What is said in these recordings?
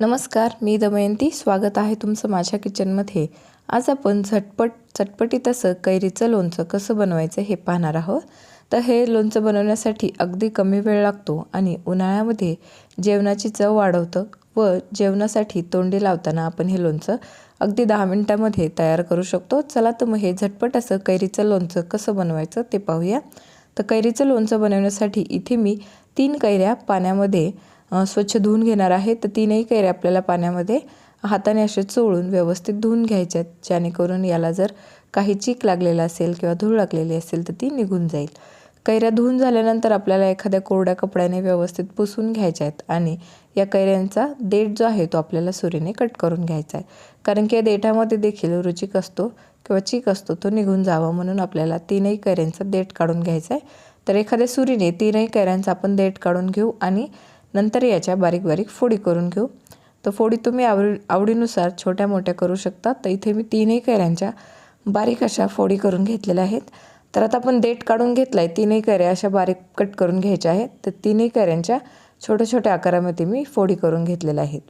नमस्कार मी दमयंती. स्वागत आहे तुमचं माझ्या किचनमध्ये. आज आपण झटपट चटपटीत असं कैरीचं लोणचं कसं बनवायचं हे पाहणार आहोत. तर हे लोणचं बनवण्यासाठी अगदी कमी वेळ लागतो आणि उन्हाळ्यामध्ये जेवणाची चव वाढवतं व जेवणासाठी तोंडी लावताना आपण हे लोणचं अगदी दहा मिनटामध्ये तयार करू शकतो. चला तर मग हे झटपट असं कैरीचं लोणचं कसं बनवायचं ते पाहूया. तर कैरीचं लोणचं बनवण्यासाठी इथे मी तीन कैऱ्या पाण्यामध्ये स्वच्छ धुवून घेणार आहे तर तीनही कैऱ्या आपल्याला पाण्यामध्ये हाताने असे चोळून व्यवस्थित धुवून घ्यायच्यात जेणेकरून याला जर काही चीक लागलेला असेल किंवा धूळ लागलेली असेल तर ती निघून जाईल. कैऱ्या धुवून झाल्यानंतर आपल्याला एखाद्या कोरड्या कपड्याने व्यवस्थित पुसून घ्यायच्या आहेत आणि या कैऱ्यांचा देठ जो आहे तो आपल्याला सुरीने कट करून घ्यायचा आहे. कारण की या देठामध्ये देखील रुचिक असतो किंवा चीक असतो तो निघून जावा म्हणून आपल्याला तीनही कैऱ्यांचा देठ काढून घ्यायचा आहे. तर एखाद्या सुरीने तीनही कैऱ्यांचा आपण देठ काढून घेऊ आणि नंतर याच्या बारीक बारीक फोडी करून घेऊ. तर फोडी तुम्ही आवडी आवडीनुसार छोट्या मोठ्या करू शकता. तर इथे मी तीनही कैऱ्यांच्या बारीक अशा फोडी करून घेतलेल्या आहेत. तर आता आपण देठ काढून घेतला आहे तीनही कैऱ्या अशा बारीक कट करून घ्यायच्या आहेत. तर तीनही कैऱ्यांच्या छोट्या छोट्या आकारामध्ये मी फोडी करून घेतलेल्या आहेत.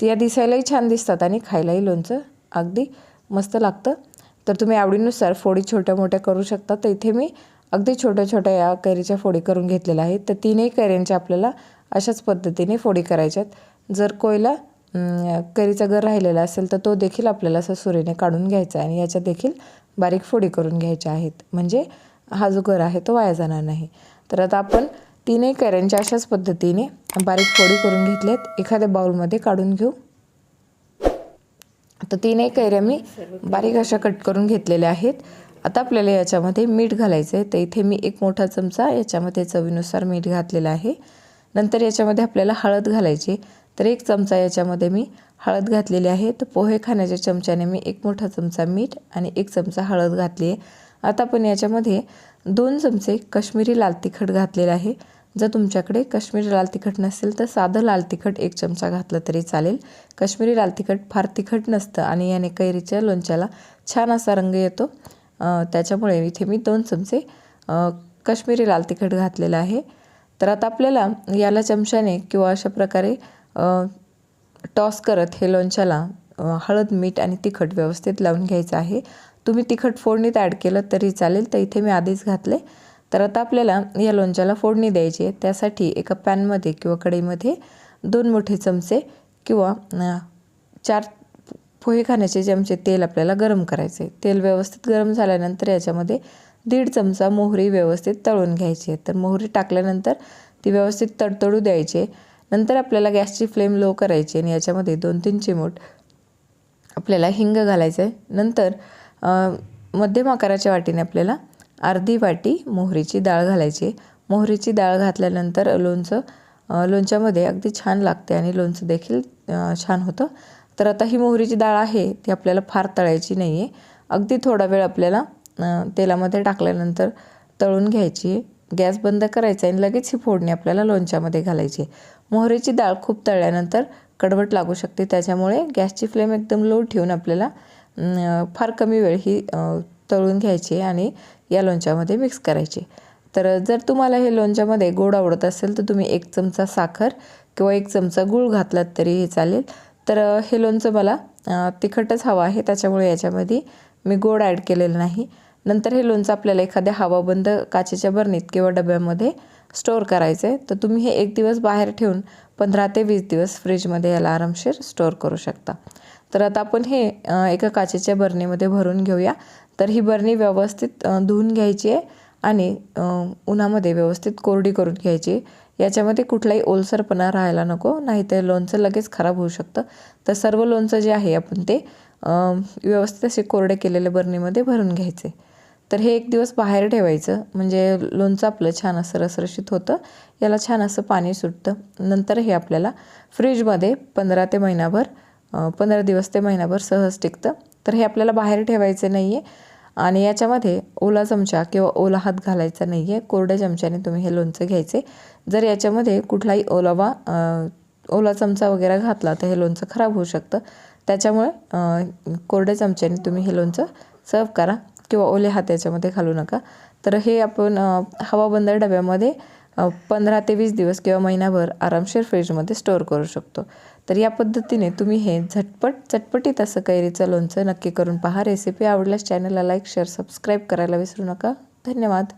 तर या दिसायलाही छान दिसतात आणि खायलाही लोणचं अगदी मस्त लागतं. तर तुम्ही आवडीनुसार फोडी छोट्या मोठ्या करू शकता. तर इथे मी अगदी छोट्या छोट्या या कैरीच्या फोडी करून घेतलेल्या आहेत. तर तीनही कैऱ्यांच्या आपल्याला अशाच पद्धतीने फोडी करायच्यात. जर कोयला करीचा गर राहिलेला असेल तर तो देखील आपल्याला असं सुरीने काढून घ्यायचा आहे आणि याच्या देखील बारीक फोडी करून घ्यायच्या आहेत. म्हणजे हा जो गर आहे तो वाया जाणार नाही. तर आता आपण तीनही कैऱ्यांच्या अशाच पद्धतीने बारीक फोडी करून घेतल्यात एखाद्या बाउलमध्ये काढून घेऊ. तर तीनही कैऱ्या मी बारीक अशा कट करून घेतलेल्या आहेत. आता आपल्याला याच्यामध्ये मीठ घालायचं आहे तर इथे मी एक मोठा चमचा याच्यामध्ये चवीनुसार मीठ घातलेलं आहे. नंतर याच्यामध्ये आपल्याला हळद घालायची. तर एक चमचा याच्यामध्ये मी हळद घातलेली आहे. तर पोहे खाण्याच्या चमच्याने मी एक मोठा चमचा मीठ आणि एक चमचा हळद घातली आहे. आता आपण याच्यामध्ये दोन चमचे कश्मीरी लाल तिखट घातलेलं आहे. जर तुमच्याकडे कश्मीरी लाल तिखट नसेल तर साधं लाल तिखट एक चमचा घातलं तरी चालेल. कश्मीरी लाल तिखट फार तिखट नसतं आणि याने कैरीच्या लोणच्याला छान असा रंग येतो. त्याच्यामुळे इथे मी दोन चमचे कश्मीरी लाल तिखट घातलेलं आहे. तर आता आपल्याला याला चमच्याने किंवा अशा प्रकारे टॉस करत हे लोणच्याला हळद मीठ आणि तिखट व्यवस्थित लावून घ्यायचं आहे. तुम्ही तिखट फोडणीत ॲड केलं तरी चालेल तर इथे मी आधीच घातले. तर आता आपल्याला या लोणच्याला फोडणी द्यायची आहे. त्यासाठी एका पॅनमध्ये किंवा कढईमध्ये दोन मोठे चमचे किंवा चार पोहे खाण्याचे चमचे तेल आपल्याला गरम करायचे तेल व्यवस्थित गरम झाल्यानंतर याच्यामध्ये दीड चमचा मोहरी व्यवस्थित तळून घ्यायची आहे. तर मोहरी टाकल्यानंतर ती व्यवस्थित तडतडू द्यायची नंतर आपल्याला गॅसची फ्लेम लो करायची आणि याच्यामध्ये दोन तीन चिमूट आपल्याला हिंग घालायचं आहे. नंतर मध्यम आकाराच्या वाटीने आपल्याला अर्धी वाटी मोहरीची डाळ घालायची मोहरीची डाळ घातल्यानंतर लोणचं लोणच्यामध्ये अगदी छान लागते आणि लोणचं देखील छान होतं. तर आता ही मोहरीची डाळ आहे ती आपल्याला फार तळायची नाही आहे अगदी थोडा वेळ आपल्याला तेलामध्ये टाकल्यानंतर तळून घ्यायची. गॅस बंद करायचा आणि लगेच ही फोडणी आपल्याला लोणच्यामध्ये घालायची. मोहरीची डाळ खूप तळल्यानंतर कडवट लागू शकते. त्याच्यामुळे गॅसची फ्लेम एकदम लो ठेवून आपल्याला फार कमी वेळ ही तळून घ्यायची आणि या लोणच्यामध्ये मिक्स करायची. तर जर तुम्हाला हे लोणच्यामध्ये गोड आवडत असेल तर तुम्ही एक चमचा साखर किंवा एक चमचा गूळ घातलात तरी हे चालेल. तर हे लोणचं मला तिखटच हवं आहे. त्याच्यामुळे याच्यामध्ये मी गोड ॲड केलेलं नाही. नंतर हे लोणचं आपल्याला एखाद्या हवाबंद काचेच्या बरणीत किंवा डब्यामध्ये स्टोअर करायचं आहे तर तुम्ही हे एक दिवस बाहेर ठेवून पंधरा ते वीस दिवस फ्रीजमध्ये याला आरामशीर स्टोअर करू शकता. तर आता आपण हे एका काचेच्या बरणीमध्ये भरून घेऊया. तर ही बरणी व्यवस्थित धुवून घ्यायची आहे आणि उन्हामध्ये व्यवस्थित कोरडी करून घ्यायची याच्यामध्ये कुठलाही ओलसरपणा राहायला नको नाही तर लोणचं लगेच खराब होऊ शकतं. तर सर्व लोणचं जे आहे आपण ते व्यवस्थित असे कोरडे केलेले बरणीमध्ये भरून घ्यायचे. तर हे एक दिवस बाहेर ठेवायचं. म्हणजे लोणचं आपलं छान असं रसरशीत होतं. याला छान असं पाणी सुटतं. नंतर हे आपल्याला फ्रीजमध्ये पंधरा ते महिनाभर पंधरा दिवस ते महिनाभर सहज टिकतं. तर हे आपल्याला बाहेर ठेवायचं नाही आहे आणि याच्यामध्ये ओला चमचा किंवा ओला हात घालायचा नाही आहे कोरड्या चमच्याने तुम्ही हे लोणचं घ्यायचे. जर याच्यामध्ये कुठलाही ओलावा ओला चमचा वगैरे घातला तर हे लोणचं खराब होऊ शकतं. त्याच्यामुळे कोरड्या चमच्याने तुम्ही हे लोणचं सर्व करा. किंवा ओले हात याच्यामध्ये घालू नका. तर हे आपण हवाबंद डब्यामध्ये पंधरा ते वीस दिवस किंवा महिनाभर आरामशीर फ्रीजमध्ये स्टोअर करू शकतो. तर या पद्धतीने तुम्ही हे झटपट चटपटीत असं कैरीचं लोणचं नक्की करून पहा. रेसिपी आवडल्यास चॅनलला लाईक शेअर सबस्क्राईब करायला विसरू नका. धन्यवाद.